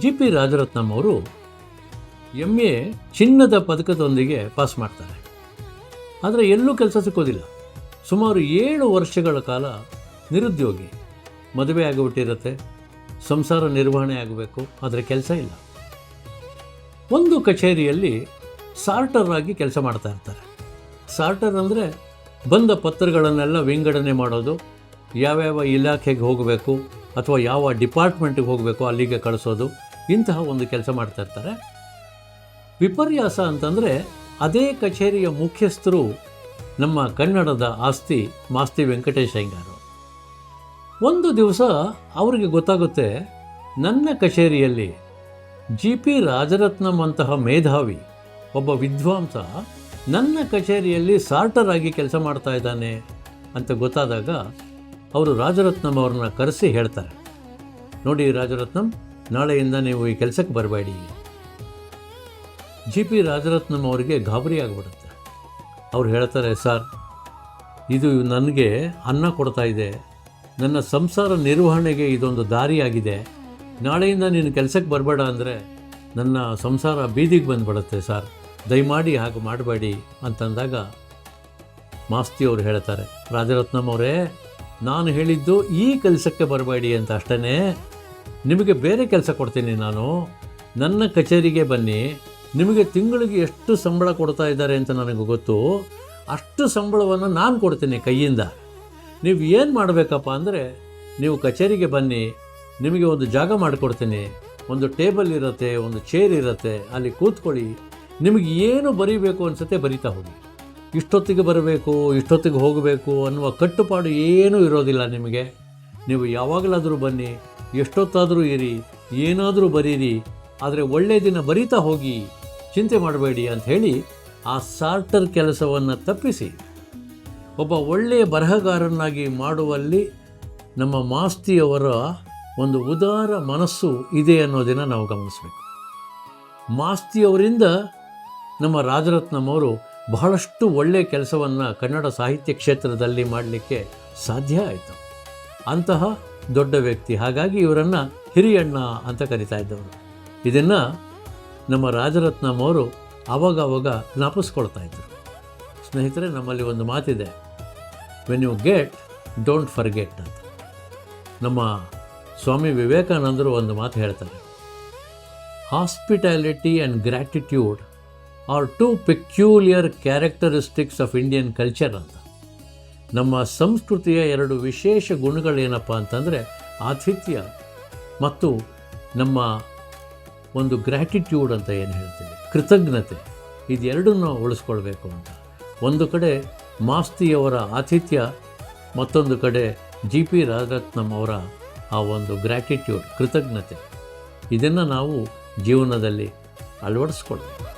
G P Rajaratnam ಅವರು M A ಚಿನ್ನದ ಪದಕದೊಂದಿಗೆ pass ಮಾಡ್ತಾರೆ. ಆದರೆ ಎಲ್ಲೂ ಕೆಲಸ ಸಿಕ್ಕೋದಿಲ್ಲ. ಸುಮಾರು ಏಳು ವರ್ಷಗಳ ಕಾಲ ನಿರುದ್ಯೋಗಿ. ಮದುವೆ ಆಗಿಬಿಟ್ಟಿರುತ್ತೆ. ಸಂಸಾರ ನಿರ್ವಹಣೆ ಆಗಬೇಕು. ಆದರೆ ಕೆಲಸ ಇಲ್ಲ. ಒಂದು ಕಚೇರಿಯಲ್ಲಿ ಸಾರ್ಟರ್ ಆಗಿ ಕೆಲಸ ಮಾಡ್ತಾ ಇರ್ತಾರೆ. ಸಾರ್ಟರ್ ಅಂದರೆ ಬಂದ ಪತ್ರಗಳನ್ನೆಲ್ಲ ವಿಂಗಡಣೆ ಮಾಡೋದು. ಯಾವ್ಯಾವ ಇಲಾಖೆಗೆ ಹೋಗಬೇಕು ಅಥವಾ ಯಾವ ಡಿಪಾರ್ಟ್ಮೆಂಟಿಗೆ ಹೋಗಬೇಕು ಅಲ್ಲಿಗೆ ಕಳಿಸೋದು. ಇಂತಹ ಒಂದು ಕೆಲಸ ಮಾಡ್ತಾ ಇರ್ತಾರೆ. ವಿಪರ್ಯಾಸ ಅಂತಂದರೆ ಅದೇ ಕಚೇರಿಯ ಮುಖ್ಯಸ್ಥರು ನಮ್ಮ ಕನ್ನಡದ ಆಸ್ತಿ ಮಾಸ್ತಿ ವೆಂಕಟೇಶ್ ಅಯ್ಯಂಗಾರು ಒಂದು ದಿವಸ ಅವರಿಗೆ ಗೊತ್ತಾಗುತ್ತೆ, ನನ್ನ ಕಚೇರಿಯಲ್ಲಿ ಜಿ ಪಿ ರಾಜರತ್ನಂ ಅಂತಹ ಮೇಧಾವಿ, ಒಬ್ಬ ವಿದ್ವಾಂಸ ನನ್ನ ಕಚೇರಿಯಲ್ಲಿ ಸಾರ್ಟರ್ ಆಗಿ ಕೆಲಸ ಮಾಡ್ತಾ ಇದ್ದಾನೆ ಅಂತ ಗೊತ್ತಾದಾಗ, ಅವರು ರಾಜರತ್ನಂ ಅವ್ರನ್ನ ಕರೆಸಿ ಹೇಳ್ತಾರೆ. ನೋಡಿ ರಾಜರತ್ನಂ ನಾಳೆಯಿಂದ ನೀವು ಈ ಕೆಲಸಕ್ಕೆ ಬರಬೇಡಿ. ಜಿ ಪಿ ರಾಜರತ್ನಂ ಅವರಿಗೆ ಗಾಬರಿ ಆಗಿಬಿಡುತ್ತೆ. ಅವ್ರು ಹೇಳ್ತಾರೆ, ಸರ್, ಇದು ನನಗೆ ಅನ್ನ ಕೊಡ್ತಾ ಇದೆ. ನನ್ನ ಸಂಸಾರ ನಿರ್ವಹಣೆಗೆ ಇದೊಂದು ದಾರಿಯಾಗಿದೆ. ನಾಳೆಯಿಂದ ನೀನು ಕೆಲಸಕ್ಕೆ ಬರಬೇಡ ಅಂದರೆ ನನ್ನ ಸಂಸಾರ ಬೀದಿಗೆ ಬಂದುಬಿಡುತ್ತೆ, ಸರ್. ದಯಮಾಡಿ ಹಾಗೆ ಮಾಡಬೇಡಿ, ಅಂತಂದಾಗ ಮಾಸ್ತಿ ಅವರು ಹೇಳ್ತಾರೆ, ರಾಜರತ್ನಂ ಅವರೇ, ನಾನು ಹೇಳಿದ್ದು ಈ ಕೆಲಸಕ್ಕೆ ಬರಬೇಡಿ ಅಂತ ಅಷ್ಟೇ ನಿಮಗೆ ಬೇರೆ ಕೆಲಸ ಕೊಡ್ತೀನಿ ನಾನು. ನನ್ನ ಕಚೇರಿಗೆ ಬನ್ನಿ. ನಿಮಗೆ ತಿಂಗಳಿಗೆ ಎಷ್ಟು ಸಂಬಳ ಕೊಡ್ತಾ ಇದ್ದಾರೆ ಅಂತ ನನಗೆ ಗೊತ್ತು. ಅಷ್ಟು ಸಂಬಳವನ್ನು ನಾನು ಕೊಡ್ತೀನಿ ಕೈಯಿಂದ. ನೀವು ಏನು ಮಾಡಬೇಕಪ್ಪ ಅಂದರೆ, ನೀವು ಕಚೇರಿಗೆ ಬನ್ನಿ. ನಿಮಗೆ ಒಂದು ಜಾಗ ಮಾಡಿಕೊಡ್ತೀನಿ. ಒಂದು ಟೇಬಲ್ ಇರುತ್ತೆ, ಒಂದು ಚೇರ್ ಇರುತ್ತೆ, ಅಲ್ಲಿ ಕೂತ್ಕೊಳ್ಳಿ. ನಿಮಗೆ ಏನು ಬರೀಬೇಕು ಅನ್ಸುತ್ತೆ ಬರಿತಾ ಹೋಗಿ. ಇಷ್ಟೊತ್ತಿಗೆ ಬರಬೇಕು, ಇಷ್ಟೊತ್ತಿಗೆ ಹೋಗಬೇಕು ಅನ್ನುವ ಕಟ್ಟುಪಾಡು ಏನೂ ಇರೋದಿಲ್ಲ ನಿಮಗೆ. ನೀವು ಯಾವಾಗಲಾದರೂ ಬನ್ನಿ. ಎಷ್ಟೊತ್ತಾದರೂ ಇರಿ, ಏನಾದರೂ ಬರೀರಿ, ಆದರೆ ಒಳ್ಳೆಯ ದಿನ ಬರೀತಾ ಹೋಗಿ ಚಿಂತೆ ಮಾಡಬೇಡಿ ಅಂತ ಹೇಳಿ ಆ ಸಾರ್ಟರ್ ಕೆಲಸವನ್ನು ತಪ್ಪಿಸಿ. ಒಬ್ಬ ಒಳ್ಳೆಯ ಬರಹಗಾರನಾಗಿ ಮಾಡುವಲ್ಲಿ ನಮ್ಮ ಮಾಸ್ತಿಯವರ ಒಂದು ಉದಾರ ಮನಸ್ಸು ಇದೆ ಅನ್ನೋದನ್ನು ನಾವು ಗಮನಿಸಬೇಕು. ಮಾಸ್ತಿಯವರಿಂದ ನಮ್ಮ ರಾಜರತ್ನಂ ಅವರು ಬಹಳಷ್ಟು ಒಳ್ಳೆಯ ಕೆಲಸವನ್ನು ಕನ್ನಡ ಸಾಹಿತ್ಯ ಕ್ಷೇತ್ರದಲ್ಲಿ ಮಾಡಲಿಕ್ಕೆ ಸಾಧ್ಯ ಆಯಿತು. ಅಂತಹ ದೊಡ್ಡ ವ್ಯಕ್ತಿ. ಹಾಗಾಗಿ ಇವರನ್ನು ಹಿರಿಯಣ್ಣ ಅಂತ ಕರಿತಾ ಇದ್ದವರು. ಇದನ್ನು ನಮ್ಮ ರಾಜರತ್ನಂ ಅವರು ಆವಾಗ ನಾಪಿಸ್ಕೊಳ್ತಾ ಜ್ಞಾಪಿಸ್ಕೊಳ್ತಾ ಇದ್ದರು ಸ್ನೇಹಿತರೆ, ನಮ್ಮಲ್ಲಿ ಒಂದು ಮಾತಿದೆ. When you get don't forget ಅಂತ. ನಮ್ಮ ಸ್ವಾಮಿ ವಿವೇಕಾನಂದರು ಒಂದು ಮಾತು ಹೇಳ್ತಾರೆ. Hospitality and gratitude are two peculiar characteristics of Indian culture ಅಂತ. ನಮ್ಮ ಸಂಸ್ಕೃತಿಯ ಎರಡು ವಿಶೇಷ ಗುಣಗಳೇನಪ್ಪ ಅಂತಂದರೆ ಆತಿಥ್ಯ ಮತ್ತು ನಮ್ಮ ಒಂದು ಗ್ರ್ಯಾಟಿಟ್ಯೂಡ್ ಅಂತ ಏನು ಹೇಳ್ತೀವಿ, ಕೃತಜ್ಞತೆ. ಇದೆರಡನ್ನು ಉಳಿಸ್ಕೊಳ್ಬೇಕು ಅಂತ. ಒಂದು ಕಡೆ ಮಾಸ್ತಿಯವರ ಆತಿಥ್ಯ, ಮತ್ತೊಂದು ಕಡೆ ಜಿ ಪಿ ರಾಜರತ್ನಂ ಅವರ ಆ ಒಂದು ಗ್ರ್ಯಾಟಿಟ್ಯೂಡ್ ಕೃತಜ್ಞತೆ. ಇದನ್ನು ನಾವು ಜೀವನದಲ್ಲಿ ಅಳವಡಿಸ್ಕೊಳ್ಬೇಕು.